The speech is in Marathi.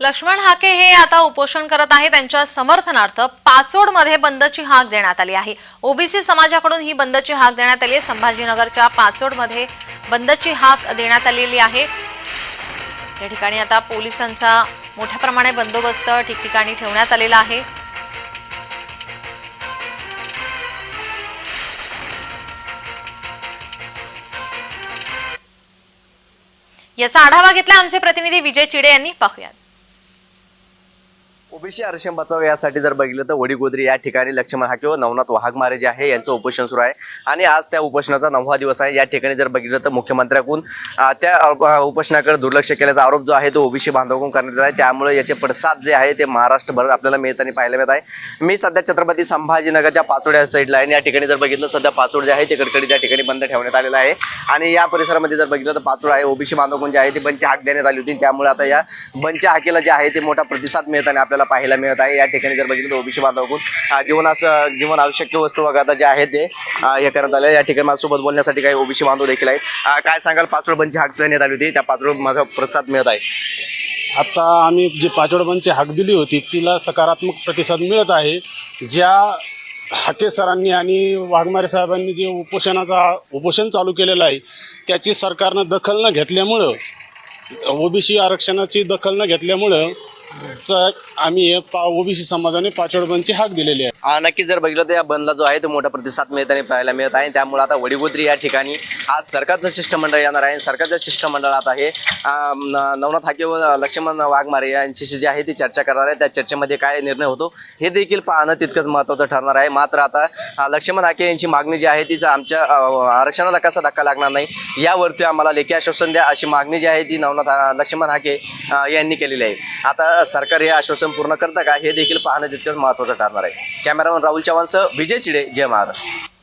लक्ष्मण हाके हे आता उपोषण करत आहे. त्यांच्या समर्थनार्थ पाचोडमध्ये बंदची हाक देण्यात आली आहे. ओबीसी समाजाकडून ही बंदची हाक देण्यात आली आहे. संभाजीनगरच्या पाचोडमध्ये बंदची हाक देण्यात आलेली आहे. या ठिकाणी आता पोलिसांचा मोठ्या प्रमाणे बंदोबस्त ठिकठिकाणी ठेवण्यात आलेला आहे. याचा आढावा घेतला आमचे प्रतिनिधी विजय चिडे यांनी. पाहुयात. ओबीसी आरक्षण बचाव यासाठी जर बघितलं तर वडीगोद्री या ठिकाणी लक्ष्मण हाके व नवनाथ वाघमारे जे आहे यांचं उपोषण सुरू आहे. आणि आज त्या उपोषणाचा नववा दिवस आहे. या ठिकाणी जर बघितलं तर मुख्यमंत्र्याकडून त्या उपोषणाकडे दुर्लक्ष केल्याचा आरोप जो आहे तो ओबीसी बांधवाकडून करण्यात आला आहे. त्यामुळे याचे पडसाद जे आहे ते महाराष्ट्रभर आपल्याला मिळताना पाहायला मिळत आहे. मी सध्या छत्रपती संभाजीनगरच्या पाचोड्या साईडला आहे. आणि या ठिकाणी जर बघितलं सध्या पाचोड जे आहे ते कडकडी त्या ठिकाणी बंद ठेवण्यात आलेलं आहे. आणि या परिसरामध्ये जर बघितलं तर पाचोड आहे. ओबीसी बांधवकडून जे आहे ते बंच हाक देण्यात आली होती. त्यामुळे आता या बंच हाकेला जे आहे ते मोठा प्रतिसाद मिळताना आपल्याला पाहायला मिळत आहे. या ठिकाणी जर बघितलं तर ओबीसी बांधवाकडून अं, जीवनास जीवन आवश्यक वस्तू वगैरे जे आहे ते हे करण्यात आले या ठिकाणी माझ्यासोबत बोलण्यासाठी काही ओबीसी बांधव देखील आहेत. काय सांगाल? पाचोड हाक देण्यात आली होती. त्या पाचोळ माझा प्रतिसाद मिळत आहे. आता आम्ही जी पाचोडबांची हाक दिली होती तिला सकारात्मक प्रतिसाद मिळत आहे. ज्या हाके सरांनी आणि वाघमारे साहेबांनी जे उपोषणाचा उपोषण चालू केलेलं आहे त्याची सरकारनं दखल न घेतल्यामुळं ओबीसी आरक्षणाची दखल न घेतल्यामुळं तर आम्ही हे ओबीसी समाजाने पाचोडबांची हाक दिलेले आहे. अं, नक्कीच जर बघितलं तर या बंदला जो आहे तो मोठा प्रतिसाद मिळताना पाहायला मिळत आहे. त्यामुळे आता वडीगोत्री या ठिकाणी आज सरकारचं शिष्टमंडळ येणार आहे. सरकारच्या शिष्टमंडळात आहे नवनाथ हाके व लक्ष्मण वाघमारे यांच्याशी जी आहे ती चर्चा करणार आहे. त्या चर्चेमध्ये काय निर्णय होतो हे देखील पाहणं तितकंच महत्त्वाचं ठरणार आहे. मात्र आता लक्ष्मण हाके यांची मागणी जी आहे तीच आमच्या आरक्षणाला कसा धक्का लागणार नाही यावरती आम्हाला लेखी आश्वासन द्या अशी मागणी जी आहे ती नवनाथ लक्ष्मण हाके यांनी केलेली आहे. आता सरकार हे आश्वासन पूर्ण करतं का? हे देखील पाहणं तितकंच महत्त्वाचं ठरणार आहे. कॅमेरामन राहुल चव्हाणसह विजय चिडे जय महाराष्ट्र.